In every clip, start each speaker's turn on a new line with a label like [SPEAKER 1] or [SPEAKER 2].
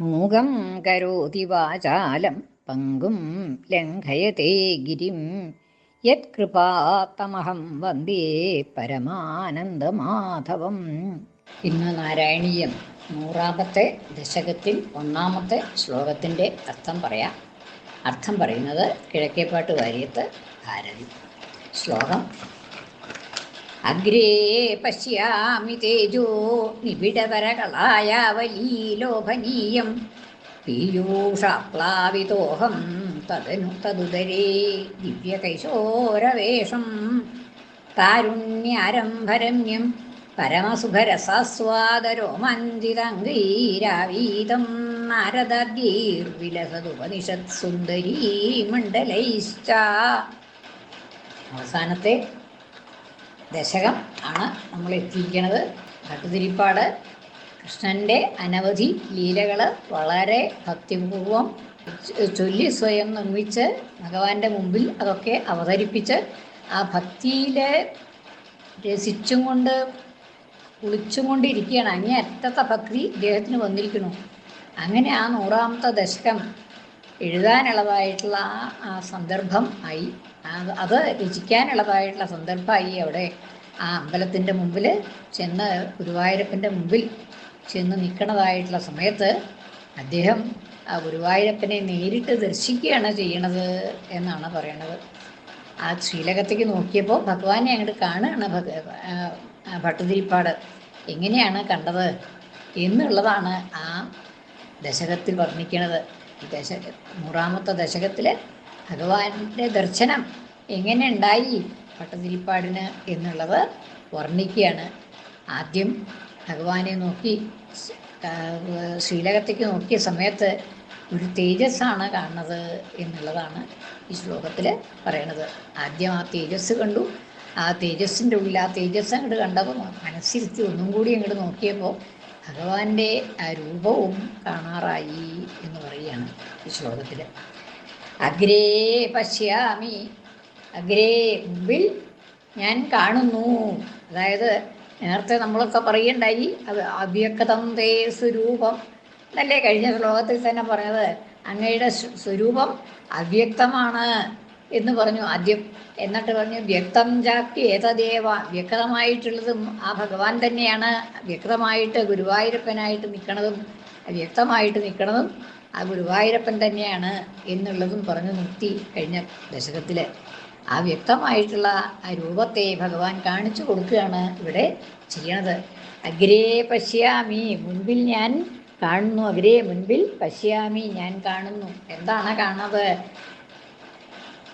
[SPEAKER 1] മൂകം കരോതി വാചാലം പങ്കും ലംഘയത്തെ ഗിരിം. യത്കൃപാത്തമഹം വന്ദേ പരമാനന്ദമാധവം. ഇന്ന് നാരായണീയം നൂറാമത്തെ ദശകത്തിൽ ഒന്നാമത്തെ ശ്ലോകത്തിന്റെ അർത്ഥം പറയാം. അർത്ഥം പറയുന്നത് കിഴക്കേപ്പാട്ട് വാര്യത്ത് ഭാരതി. ശ്ലോകം അഗ്രേ പശ്യാമി തേജോ നിബിഡവരകളായ വലീലോഭനീയം പീയൂഷാപ്ലാവിതോഹം തദനു തദുദരേ ദിവ്യകൈശോരവേഷം താരുണ്യാരംഭരമ്യം പരമസുഖരസാസ്വാദരോമഞ്ചിതംഗീരാവീതം നാരദീർവിലസതുപനിഷത്സുന്ദരീ മണ്ഡലൈശ്ച അവസാനത്തെ ദശകം ആണ് നമ്മൾ എത്തിയിരിക്കുന്നത് ഭട്ടുതിരിപ്പാട് കൃഷ്ണന്റെ അനവധി ലീലകൾ വളരെ ഭക്തിപൂർവം ചൊല്ലി സ്വയം നിർമ്മിച്ച് ഭഗവാന്റെ മുമ്പിൽ അതൊക്കെ അവതരിപ്പിച്ച് ആ ഭക്തിയിലെ രസിച്ചും കൊണ്ട് കുളിച്ചും കൊണ്ടിരിക്കുകയാണ്. അങ്ങേ അറ്റത്തെ ഭക്തി ഇദ്ദേഹത്തിന് വന്നിരിക്കുന്നു. അങ്ങനെ ആ നൂറാമത്തെ ദശകം എഴുതാനുള്ളതായിട്ടുള്ള ആ സന്ദർഭം ആയി. അത് രചിക്കാനുള്ളതായിട്ടുള്ള സന്ദർഭമായി അവിടെ ആ അമ്പലത്തിന്റെ മുമ്പിൽ ചെന്ന് ഗുരുവായൂരപ്പന്റെ മുമ്പിൽ ചെന്ന് നിൽക്കണതായിട്ടുള്ള സമയത്ത് അദ്ദേഹം ആ ഗുരുവായൂരപ്പനെ നേരിട്ട് ദർശിക്കുകയാണ് ചെയ്യണത് എന്നാണ് പറയണത്. ആ ശ്രീലകത്തേക്ക് നോക്കിയപ്പോൾ ഭഗവാനെ അങ്ങോട്ട് കാണുകയാണ് ഭട്ടുതിരിപ്പാട്. എങ്ങനെയാണ് കണ്ടത് എന്നുള്ളതാണ് ആ ദശകത്തിൽ വർണിക്കണത്. ഈ ദശ നൂറാമത്തെ ദശകത്തിൽ ഭഗവാന്റെ ദർശനം എങ്ങനെ ഉണ്ടായി? പട്ടതിരിപ്പാടിന് എന്നുള്ളത് വർണിക്കുകയാണ്. ആദ്യം ഭഗവാനെ നോക്കി ശ്രീലകത്തേക്ക് നോക്കിയ സമയത്ത് ഒരു തേജസ്സാണ് കാണുന്നത് എന്നുള്ളതാണ് ഈ ശ്ലോകത്തിൽ പറയണത്. ആദ്യം ആ തേജസ് കണ്ടു. ആ തേജസ്സിന്റെ ഉള്ളിൽ ആ തേജസ് അങ്ങോട്ട് കണ്ടപ്പോൾ മനസ്സിരുത്തി ഒന്നും കൂടി അങ്ങോട്ട് നോക്കിയപ്പോൾ ഭഗവാന്റെ ആ രൂപവും കാണാറായി എന്ന് പറയുകയാണ് ഈ ശ്ലോകത്തിൽ അഗ്രേ പശ്യാമി അഗ്രേ മുമ്പിൽ ഞാൻ കാണുന്നു. അതായത് നേരത്തെ നമ്മളൊക്കെ പറയണ്ടായി അത് അവ്യക്തന്തേ സ്വരൂപം. എന്നല്ലേ കഴിഞ്ഞ ശ്ലോകത്തിൽ തന്നെ പറഞ്ഞത്? അങ്ങയുടെ സ്വരൂപം അവ്യക്തമാണ്. എന്ന് പറഞ്ഞു ആദ്യം. എന്നിട്ട് പറഞ്ഞു വ്യക്തം ചാപ്പി ഏതദേവ? വ്യക്തമായിട്ടുള്ളതും ആ ഭഗവാൻ തന്നെയാണ്. വ്യക്തമായിട്ട് ഗുരുവായൂരപ്പനായിട്ട് നിൽക്കണതും വ്യക്തമായിട്ട് നിൽക്കണതും ആ ഗുരുവായൂരപ്പൻ തന്നെയാണ് എന്നുള്ളതും പറഞ്ഞു നിർത്തി കഴിഞ്ഞ ദശകത്തിൽ ആ വ്യക്തമായിട്ടുള്ള ആ രൂപത്തെ ഭഗവാൻ കാണിച്ചു കൊടുക്കുകയാണ് ഇവിടെ ചെയ്യണത്. അഗ്രേ പശ്യാമി മുൻപിൽ ഞാൻ കാണുന്നു. അഗ്രേ മുൻപിൽ പശ്യാമി ഞാൻ കാണുന്നു. എന്താണ് കാണുന്നത്?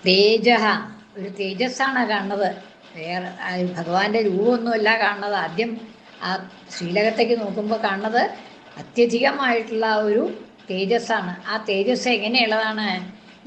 [SPEAKER 1] തേജ ഒരു തേജസ്സാണ് കാണുന്നത്. വേറെ ഭഗവാന്റെ രൂപമൊന്നുമല്ല കാണുന്നത്. ആദ്യം ആ ശ്രീലകത്തേക്ക് നോക്കുമ്പോൾ കാണുന്നത് അത്യധികമായിട്ടുള്ള ഒരു തേജസ്സാണ്. ആ തേജസ് എങ്ങനെയുള്ളതാണ്?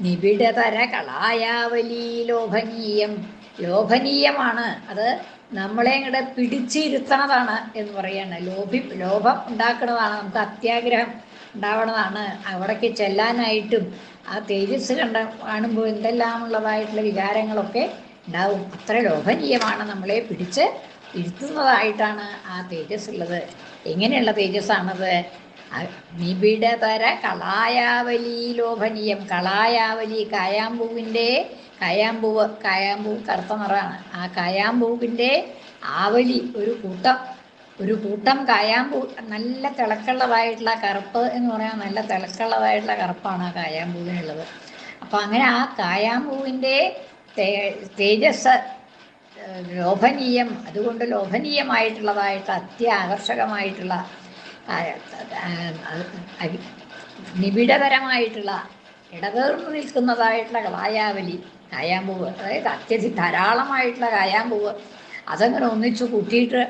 [SPEAKER 1] നിബിഡതര കളായാവലി ലോഭനീയം. ലോഭനീയമാണ്. അത് നമ്മളെ ഇങ്ങോട്ട് പിടിച്ചിരുത്തണതാണ് എന്ന് പറയാണ്. ലോഭി ലോഭം ഉണ്ടാക്കുന്നതാണ് നമുക്ക് അത്യാഗ്രഹം. ഉണ്ടാവണതാണ്. അവിടേക്ക് ചെല്ലാനായിട്ടും ആ തേജസ് കണ്ട കാണുമ്പോൾ എന്തെല്ലാമുള്ളതായിട്ടുള്ള വികാരങ്ങളൊക്കെ ഉണ്ടാവും. അത്ര ലോഭനീയമാണ് നമ്മളെ പിടിച്ച് ഇരുത്തുന്നതായിട്ടാണ് ആ തേജസ് ഉള്ളത് എങ്ങനെയുള്ള തേജസ്സാണത്? നിബിഡതര കളായാവലി ലോഭനീയം. കളായാവലി കായാമ്പൂവിന്റെ കായാമ്പൂവ് കായാമ്പൂ കറുത്ത നിറാണ് ആ കായാമ്പൂവിന്റെ ആവലി ഒരു കൂട്ടം ഒരു കൂട്ടം കായാമ്പൂ നല്ല തിളക്കുള്ളതായിട്ടുള്ള കറുപ്പ് എന്ന് പറയാൻ നല്ല തിളക്കുള്ളതായിട്ടുള്ള കറുപ്പാണ് ആ കായാമ്പൂവിനുള്ളത് അപ്പോൾ അങ്ങനെ ആ കായാമ്പൂവിന്റെ തേജസ് ലോഭനീയം അതുകൊണ്ട് ലോഭനീയമായിട്ടുള്ളതായിട്ട് അത്യാകർഷകമായിട്ടുള്ള നിബിഡപരമായിട്ടുള്ള ഇടതേർന്നു നിൽക്കുന്നതായിട്ടുള്ള കായാവലി കായാമ്പൂവ് അതായത് അത്യധി ധാരാളമായിട്ടുള്ള കായാമ്പൂവ് അതങ്ങനെ ഒന്നിച്ചു കൂട്ടിയിട്ട്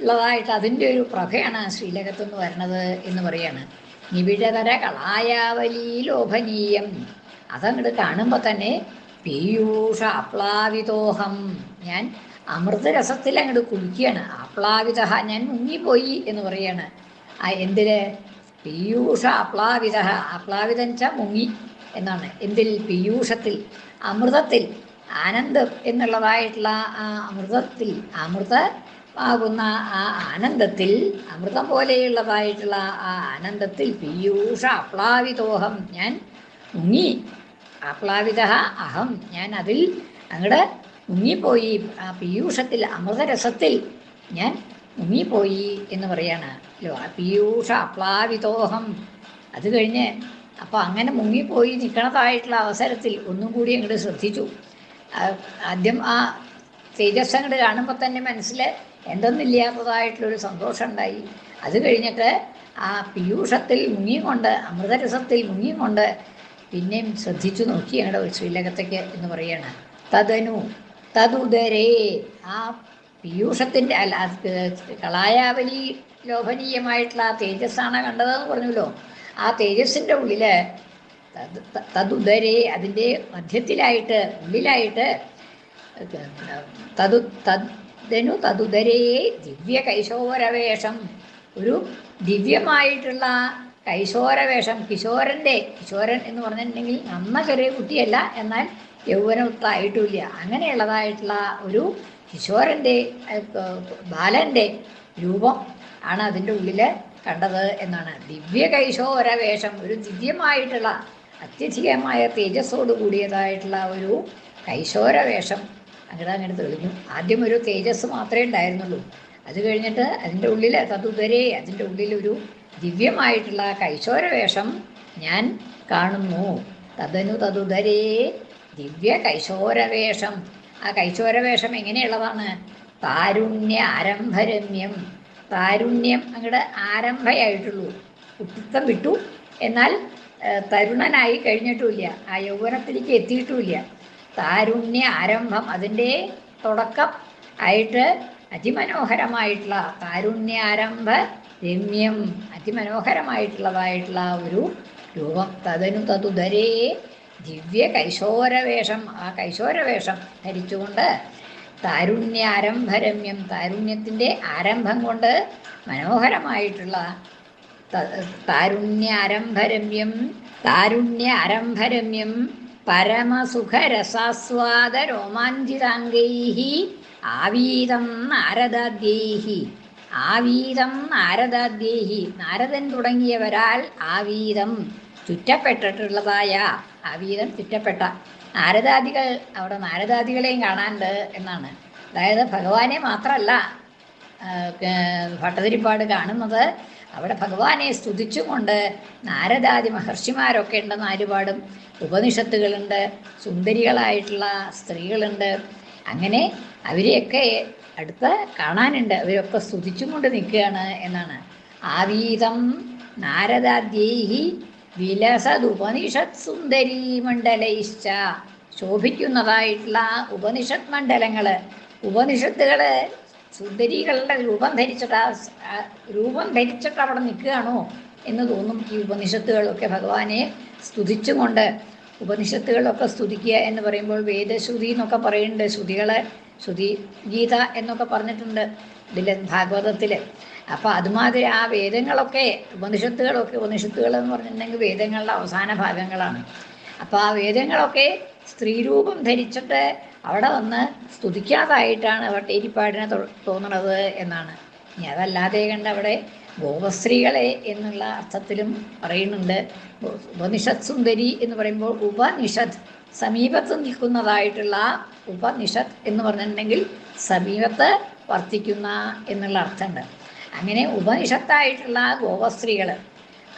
[SPEAKER 1] ഉള്ളതായിട്ട് അതിന്റെ ഒരു പ്രഭയാണ് ശ്രീലകത്തു നിന്ന് വരണത് എന്ന് പറയാണ്. നിബിഡതര കളായാവലി ലോഭനീയം അതങ്ങോട്ട് കാണുമ്പോൾ തന്നെ പീയൂഷ അപ്ലാവിതോഹം ഞാൻ അമൃതരസത്തിൽ അങ്ങോട്ട് കുളിക്കുകയാണ്. അപ്ലാവിത ഞാൻ മുങ്ങിപ്പോയി എന്ന് പറയാണ്. ആ എന്തിൽ? പീയൂഷ അപ്ലാവിത അപ്ലാവിതെന്ന് വെച്ചാൽ മുങ്ങി എന്നാണ്. എന്തിൽ? പീയൂഷത്തിൽ അമൃതത്തിൽ. ആനന്ദം എന്നുള്ളതായിട്ടുള്ള ആ അമൃതത്തിൽ അമൃത ആകുന്ന ആ ആനന്ദത്തിൽ അമൃതം പോലെയുള്ളതായിട്ടുള്ള ആ ആനന്ദത്തിൽ പീയൂഷ അപ്ലാവിതോഹം ഞാൻ മുങ്ങി. അപ്ലാവിത അഹം ഞാൻ അതിൽ അങ്ങടെ മുങ്ങിപ്പോയി. ആ പീയൂഷത്തിൽ അമൃതരസത്തിൽ ഞാൻ മുങ്ങിപ്പോയി എന്ന് പറയാണ്. അല്ലോ ആ പീയൂഷ അപ്ലാവിതോഹം അത് കഴിഞ്ഞ് അപ്പോൾ അങ്ങനെ മുങ്ങിപ്പോയി നിൽക്കണതായിട്ടുള്ള അവസരത്തിൽ ഒന്നും കൂടി അങ്ങോട്ട് ശ്രദ്ധിച്ചു. ആദ്യം ആ തേജസ് അങ്ങോട്ട് കാണുമ്പോൾ തന്നെ മനസ്സിൽ എന്തെന്നില്ലാത്തതായിട്ടുള്ളൊരു സന്തോഷം ഉണ്ടായി അത് കഴിഞ്ഞിട്ട് ആ പീയൂഷത്തിൽ മുങ്ങിക്കൊണ്ട് അമൃതരസത്തിൽ മുങ്ങിക്കൊണ്ട് പിന്നെയും ശ്രദ്ധിച്ചു നോക്കി ഞങ്ങളുടെ ഒരു ശ്രീലകത്തേക്ക് എന്ന് പറയുകയാണ് തദനു തതുദരേ ആ പീയൂഷത്തിന്റെ അല്ല കളായാവലി ലോഭനീയമായിട്ടുള്ള ആ തേജസ്സാണ് കണ്ടതെന്ന് പറഞ്ഞല്ലോ. ആ തേജസ്സിന്റെ ഉള്ളിൽ തതുദരേ അതിന്റെ മധ്യത്തിലായിട്ട് ഉള്ളിലായിട്ട് തതു തദനു തതുദരേ ദിവ്യ കൈശോരവേഷം ഒരു ദിവ്യമായിട്ടുള്ള കൈശോരവേഷം കിശോരന്റെ കിശോരൻ എന്ന് പറഞ്ഞിട്ടുണ്ടെങ്കിൽ നന്ന ചെറിയ കുട്ടിയല്ല എന്നാൽ യൗവനത്തായിട്ടുമില്ല അങ്ങനെയുള്ളതായിട്ടുള്ള ഒരു കിശോരന്റെ ബാലന്റെ രൂപം ആണ് അതിന്റെ ഉള്ളിൽ കണ്ടത് എന്നാണ്. ദിവ്യ കൈശോരവേഷം ഒരു ദിവ്യമായിട്ടുള്ള അത്യധികമായ തേജസ്സോട് കൂടിയതായിട്ടുള്ള ഒരു കൈശോരവേഷം അങ്ങനെ അങ്ങനെ തെളിഞ്ഞു. ആദ്യം ഒരു തേജസ് മാത്രമേ ഉണ്ടായിരുന്നുള്ളൂ. അത് കഴിഞ്ഞിട്ട് അതിന്റെ ഉള്ളിൽ തതുവരെ അതിന്റെ ഉള്ളിലൊരു ദിവ്യമായിട്ടുള്ള കൈശോര വേഷം ഞാൻ കാണുന്നു. തതനു തതുതരേ ദിവ്യ കൈശോരവേഷം. ആ കൈശോരവേഷം എങ്ങനെയുള്ളതാണ്? താരുണ്യ ആരംഭരമ്യം. താരുണ്യം അങ്ങോട്ട് ആരംഭയായിട്ടുള്ളൂ. കുട്ടിത്തം വിട്ടു. എന്നാൽ തരുണനായി കഴിഞ്ഞിട്ടുമില്ല. ആ യൗവനത്തിലേക്ക് എത്തിയിട്ടുമില്ല. താരുണ്യ ആരംഭം അതിന്റെ തുടക്കം ആയിട്ട് അതിമനോഹരമായിട്ടുള്ള താരുണ്യാരംഭ രമ്യം അതിമനോഹരമായിട്ടുള്ളതായിട്ടുള്ള ഒരു രൂപം. തതനു തതുദരേ ദിവ്യ കൈശോരവേഷം. ആ കൈശോരവേഷം ധരിച്ചുകൊണ്ട് താരുണ്യാരംഭരമ്യം താരുണ്യത്തിന്റെ ആരംഭം കൊണ്ട് മനോഹരമായിട്ടുള്ള താരുണ്യാരംഭരമ്യം താരുണ്യാരംഭരമ്യം പരമസുഖരസാസ്വാദ രോമാഞ്ചിതാംഗൈ ആവീതം നാരദാദ്യൈ ആവീതം നാരദാദ്യൈ നാരദൻ തുടങ്ങിയവരാൽ ആവീതം ചുറ്റപ്പെട്ടിട്ടുള്ളതായ ആവീതം ചുറ്റപ്പെട്ട നാരദാദികൾ അവിടെ നാരദാദികളെയും കാണാനുണ്ട് എന്നാണ്. അതായത് ഭഗവാനെ മാത്രമല്ല ഭട്ടതിരിപ്പാട് കാണുന്നത്. അവിടെ ഭഗവാനെ സ്തുതിച്ചുകൊണ്ട് നാരദാദി മഹർഷിമാരൊക്കെ ഉണ്ട് നാലുപാടും ഉപനിഷത്തുകളുണ്ട് സുന്ദരികളായിട്ടുള്ള സ്ത്രീകളുണ്ട്. അങ്ങനെ അവരെയൊക്കെ അടുത്ത് കാണാനുണ്ട് അവരൊക്കെ സ്തുതിച്ചും കൊണ്ട് നിൽക്കുകയാണ് എന്നാണ്. ആവീതം നാരദാദ്യേഹി വിലസതുപനിഷത് സുന്ദരീ മണ്ഡലൈശ്ച ശോഭിക്കുന്നതായിട്ടുള്ള ഉപനിഷത് മണ്ഡലങ്ങൾ ഉപനിഷത്തുകൾ സുന്ദരികളുടെ രൂപം ധരിച്ചിട്ട് രൂപം ധരിച്ചിട്ട് അവിടെ നിൽക്കുകയാണോ എന്ന് തോന്നും ഈ ഉപനിഷത്തുകളൊക്കെ. ഭഗവാനെ സ്തുതിച്ചുകൊണ്ട് ഉപനിഷത്തുകളൊക്കെ സ്തുതിക്കുക എന്ന് പറയുമ്പോൾ വേദശ്രുതി എന്നൊക്കെ പറയുന്നുണ്ട്. ശ്രുതികളെ ശ്രുതി ഗീത എന്നൊക്കെ പറഞ്ഞിട്ടുണ്ട് ഇതിൽ ഭാഗവതത്തിൽ അപ്പോൾ അതുമാതിരി ആ വേദങ്ങളൊക്കെ ഉപനിഷത്തുകളൊക്കെ ഉപനിഷത്തുകൾ എന്ന് പറഞ്ഞിട്ടുണ്ടെങ്കിൽ വേദങ്ങളുടെ അവസാന ഭാഗങ്ങളാണ്. അപ്പോൾ ആ വേദങ്ങളൊക്കെ സ്ത്രീരൂപം ധരിച്ചിട്ട് അവിടെ വന്ന് സ്തുതിക്കാതായിട്ടാണ് വട്ടേരിപ്പാടിനെ തോ- തോന്നണത് എന്നാണ്. ഇനി അതല്ലാതെ കണ്ട് അവിടെ ഗോപസ്ത്രീകളെ എന്നുള്ള അർത്ഥത്തിലും പറയുന്നുണ്ട്. ഉപനിഷത് സുന്ദരി എന്ന് പറയുമ്പോൾ ഉപനിഷത് സമീപത്ത് നിൽക്കുന്നതായിട്ടുള്ള ഉപനിഷത് എന്ന് പറഞ്ഞിട്ടുണ്ടെങ്കിൽ സമീപത്ത് വർത്തിക്കുന്ന എന്നുള്ള അർത്ഥമുണ്ട്. അങ്ങനെ ഉപനിഷത്തായിട്ടുള്ള ഗോപസ്ത്രീകൾ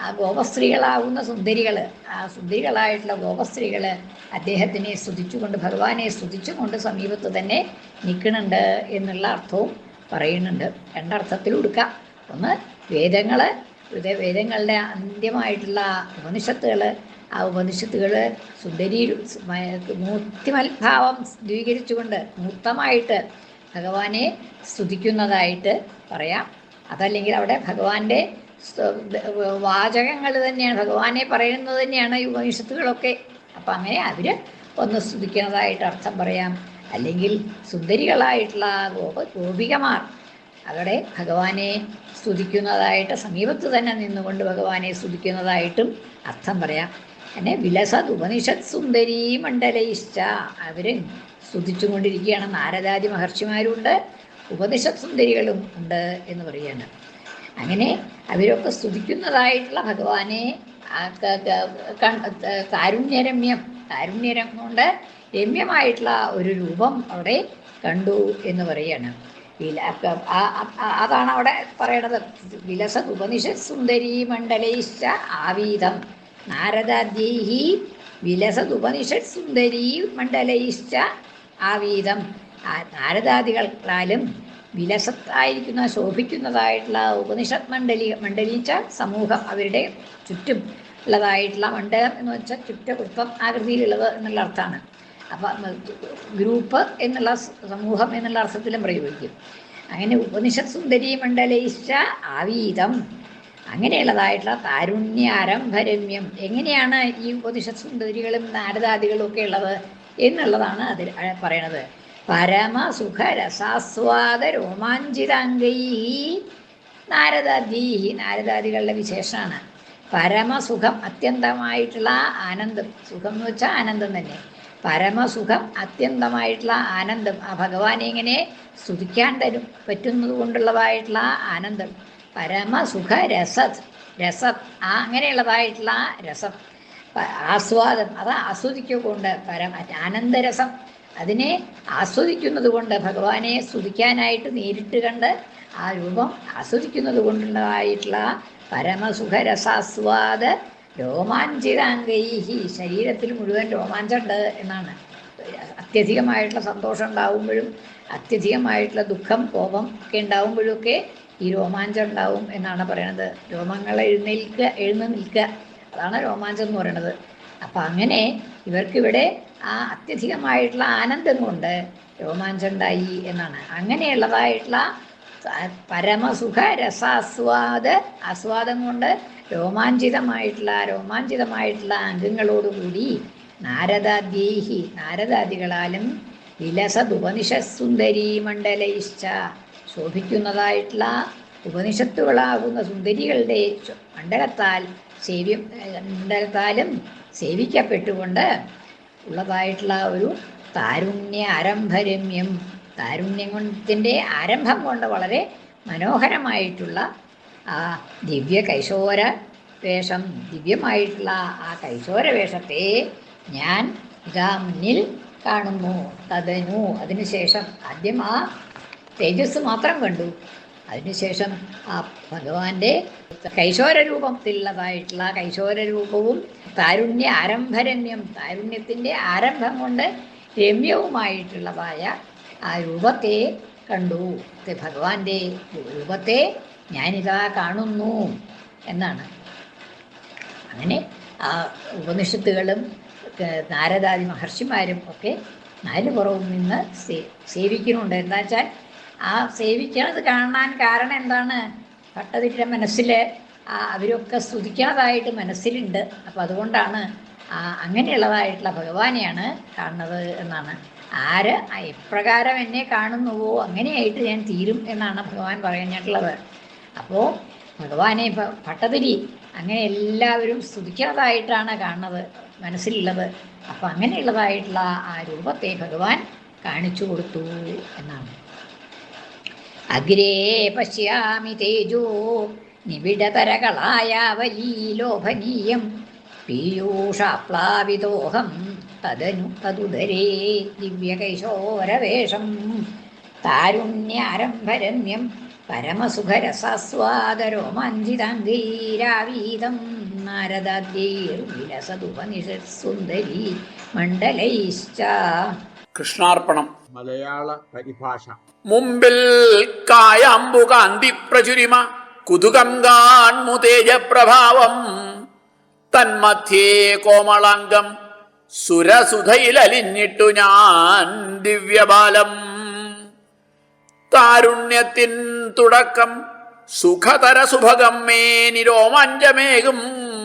[SPEAKER 1] ആ ഗോപസ്ത്രീകളാവുന്ന സുന്ദരികൾ ആ സുന്ദരികളായിട്ടുള്ള ഗോപസ്ത്രീകൾ അദ്ദേഹത്തിനെ സ്തുതിച്ചുകൊണ്ട് ഭഗവാനെ സ്തുതിച്ചുകൊണ്ട് സമീപത്ത് തന്നെ നിൽക്കുന്നുണ്ട് എന്നുള്ള അർത്ഥവും പറയുന്നുണ്ട്. രണ്ടർത്ഥത്തിൽ കൊടുക്കാം ഒന്ന് വേദങ്ങൾ വേദങ്ങളുടെ അന്ത്യമായിട്ടുള്ള ഉപനിഷത്തുകൾ ആ ഉപനിഷത്തുകൾ സുന്ദരി മൂർത്തിമത്ഭാവം സ്വീകരിച്ചുകൊണ്ട് മൂർത്തമായിട്ട് ഭഗവാനെ സ്തുതിക്കുന്നതായിട്ട് പറയാം. അതല്ലെങ്കിൽ അവിടെ ഭഗവാന്റെ വാചകങ്ങൾ തന്നെയാണ് ഭഗവാനെ പറയുന്നത് തന്നെയാണ് ഈ ഉപനിഷത്തുകളൊക്കെ. അപ്പം അങ്ങനെ അവർ ഒന്ന് സ്തുതിക്കുന്നതായിട്ട് അർത്ഥം പറയാം. അല്ലെങ്കിൽ സുന്ദരികളായിട്ടുള്ള ഗോപ ഗോപികമാർ അവിടെ ഭഗവാനെ സ്തുതിക്കുന്നതായിട്ട് സമീപത്ത് തന്നെ നിന്നുകൊണ്ട് ഭഗവാനെ സ്തുതിക്കുന്നതായിട്ടും അർത്ഥം പറയാം. എന്നെ വിലസത് ഉപനിഷത് സുന്ദരീ മണ്ഡലയിഷ്ട അവർ സ്തുതിച്ചുകൊണ്ടിരിക്കുകയാണ്. നാരദാദി മഹർഷിമാരുണ്ട് ഉപനിഷത് സുന്ദരികളും ഉണ്ട് എന്ന് പറയുകയാണ്. അങ്ങനെ അവരൊക്കെ സ്തുതിക്കുന്നതായിട്ടുള്ള ഭഗവാനെ കാരുണ്യരമ്യം കാരുണ്യരം കൊണ്ട് രമ്യമായിട്ടുള്ള ഒരു രൂപം അവിടെ കണ്ടു എന്ന് പറയാണ്. അതാണ് അവിടെ പറയണത്. വിലസ ഉപനിഷത് സുന്ദരി മണ്ഡലൈശ്ച ആവീതം. നാരദാദ്യൈഹി വിലസത് ഉപനിഷത് സുന്ദരി മണ്ഡലൈശ്ച ആവീതം നാരദാദികളാലും വിലസത്തായിരിക്കുന്ന ശോഭിക്കുന്നതായിട്ടുള്ള ഉപനിഷത് മണ്ഡലി മണ്ഡലിച്ച സമൂഹം അവരുടെ ചുറ്റും ഉള്ളതായിട്ടുള്ള മണ്ഡലം എന്ന് വെച്ചാൽ ചുറ്റവൃത്തം ആകൃതിയിലുള്ളത് എന്നുള്ള അർത്ഥമാണ്. അപ്പം ഗ്രൂപ്പ് എന്നുള്ള സമൂഹം എന്നുള്ള അർത്ഥത്തിലും പ്രയോഗിക്കും. അങ്ങനെ ഉപനിഷത് സുന്ദരി മണ്ഡലയിച്ച ആവീതം. അങ്ങനെയുള്ളതായിട്ടുള്ള താരുണ്യാരംഭരമ്യം എങ്ങനെയാണ് ഈ ഉപനിഷത് സുന്ദരികളും നാരദാദികളും ഒക്കെ ഉള്ളത് എന്നുള്ളതാണ് അതിൽ പറയണത്. പരമസുഖ രസാസ്വാദ രോമാഞ്ചിതാംഗൈ നാരദാദീഹി നാരദാദികളുടെ വിശേഷമാണ് പരമസുഖം അത്യന്തമായിട്ടുള്ള ആനന്ദം. സുഖം എന്ന് വെച്ചാൽ ആനന്ദം തന്നെ. പരമസുഖം അത്യന്തമായിട്ടുള്ള ആനന്ദം. ആ ഭഗവാനെ ഇങ്ങനെ സ്തുതിക്കാൻ തരും പറ്റുന്നത് കൊണ്ടുള്ളതായിട്ടുള്ള ആനന്ദം. പരമസുഖ രസത് രസത് ആ അങ്ങനെയുള്ളതായിട്ടുള്ള രസം. ആസ്വാദം അത് ആസ്വദിക്കൊണ്ട് പരമ ആനന്ദരസം അതിനെ ആസ്വദിക്കുന്നത് കൊണ്ട് ഭഗവാനെ സ്തുതിക്കാനായിട്ട് നേരിട്ട് കണ്ട് ആ രൂപം ആസ്വദിക്കുന്നത് കൊണ്ടുള്ളതായിട്ടുള്ള പരമസുഖരസാസ്വാദ രോമാഞ്ചിതാംഗൈഹി ശരീരത്തിൽ മുഴുവൻ രോമാഞ്ചമുണ്ട് എന്നാണ്. അത്യധികമായിട്ടുള്ള സന്തോഷം ഉണ്ടാവുമ്പോഴും അത്യധികമായിട്ടുള്ള ദുഃഖം കോപം ഒക്കെ ഉണ്ടാവുമ്പോഴും ഒക്കെ ഈ രോമാഞ്ചം ഉണ്ടാവും എന്നാണ് പറയുന്നത്. രോമങ്ങൾ എഴുന്നേൽക്കുക എഴുന്ന നിൽക്കുക അതാണ് രോമാഞ്ചം എന്ന് പറയണത് അപ്പം അങ്ങനെ ഇവർക്കിവിടെ ആ അത്യധികമായിട്ടുള്ള ആനന്ദം കൊണ്ട് രോമാഞ്ചം ഉണ്ടായി എന്നാണ്. അങ്ങനെയുള്ളതായിട്ടുള്ള പരമസുഖ രസാസ്വാദ ആസ്വാദം കൊണ്ട് രോമാഞ്ചിതമായിട്ടുള്ള രോമാഞ്ചിതമായിട്ടുള്ള അംഗങ്ങളോടുകൂടി നാരദാദ്യേഹി നാരദാദികളാലും വിലസതുപനിഷസുന്ദരീ മണ്ഡലയിശ്ച ശോഭിക്കുന്നതായിട്ടുള്ള ഉപനിഷത്തുകളാകുന്ന സുന്ദരികളുടെ മണ്ഡലത്താൽ സേവ്യ എന്തായാലും സേവിക്കപ്പെട്ടുകൊണ്ട് ഉള്ളതായിട്ടുള്ള ഒരു താരുണ്യ ആരംഭരമ്യം താരുണ്യത്തിന്റെ ആരംഭം കൊണ്ട് വളരെ മനോഹരമായിട്ടുള്ള ആ ദിവ്യ കൈശോര വേഷം ദിവ്യമായിട്ടുള്ള ആ കൈശോര വേഷത്തെ ഞാൻ ഇതാ മുന്നിൽ കാണുന്നു. തതനു. അതിനുശേഷം ആദ്യം ആ തേജസ് മാത്രം കണ്ടു. അതിനുശേഷം ആ ഭഗവാന്റെ കൈശോര രൂപത്തിലുള്ളതായിട്ടുള്ള കൈശോര രൂപവും താരുണ്യ ആരംഭരമ്യം താരുണ്യത്തിന്റെ ആരംഭം കൊണ്ട് രമ്യവുമായിട്ടുള്ളതായ ആ രൂപത്തെ കണ്ടു. ഭഗവാന്റെ രൂപത്തെ ഞാനിതാ കാണുന്നു എന്നാണ്. അങ്ങനെ ആ ഉപനിഷത്തുകളും നാരദാദി മഹർഷിമാരും ഒക്കെ നാല് പുറവും നിന്ന് സേവിക്കുന്നുണ്ട്. എന്താ വെച്ചാൽ ആ സേവിക്കണത് കാണാൻ കാരണം എന്താണ്? ഭട്ടതിരിയുടെ മനസ്സിൽ അവരൊക്കെ സ്തുതിക്കാതായിട്ട് മനസ്സിലുണ്ട്. അപ്പോൾ അതുകൊണ്ടാണ് അങ്ങനെയുള്ളതായിട്ടുള്ള ഭഗവാനെയാണ് കാണുന്നത് എന്നാണ്. ആര്? എപ്രകാരം എന്നെ കാണുന്നുവോ? അങ്ങനെയായിട്ട് ഞാൻ തീരും എന്നാണ് ഭഗവാൻ പറഞ്ഞിട്ടുള്ളത്. അപ്പോൾ ഭഗവാനെ ഭട്ടതിരി അങ്ങനെ എല്ലാവരും സ്തുതിക്കാതായിട്ടാണ് കാണുന്നത് മനസ്സിലുള്ളത്. അപ്പം അങ്ങനെയുള്ളതായിട്ടുള്ള ആ രൂപത്തെ ഭഗവാൻ കാണിച്ചു കൊടുത്തു എന്നാണ്. അഗ്രേ പശ്യാമി തേജോ നിബിഡതരകളായ വലിലോഭനീയം പീയൂഷാപ്ലാവിതോഹം തദനു തതുദരേ ദിവ്യകൈശോരവേഷം താരുണ്യാരംഭരമ്യം പരമസുഖരസാസ്വാദരോമാഞ്ചിതാംഗീരാവീതം നാരദാദ്യൈർവിലസതുപനിഷത്സുന്ദരീ മണ്ഡലൈശ്ച
[SPEAKER 2] കൃഷ്ണാർപ്പണം.
[SPEAKER 3] മലയാള പരിഭാഷ.
[SPEAKER 2] മുമ്പിൽ കായാമ്പു കാന്തി പ്രചുരിമ കുതുകം കാൺമു തേജപ്രഭാവം തന്മധ്യേ കോമളാംഗം സുരസുധയിലലിഞ്ഞിട്ടു ഞാൻ ദിവ്യബാലം. താരുണ്യത്തിൻ തുടക്കം സുഖതര സുഭകം മേ നിരോമാഞ്ചമേകും.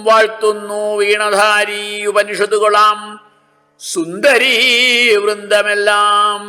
[SPEAKER 2] വാഴ്ത്തുന്നു വീണധാരി ഉപനിഷത്തുകളാം. സുന്ദരീ വൃന്ദമെല്ലാം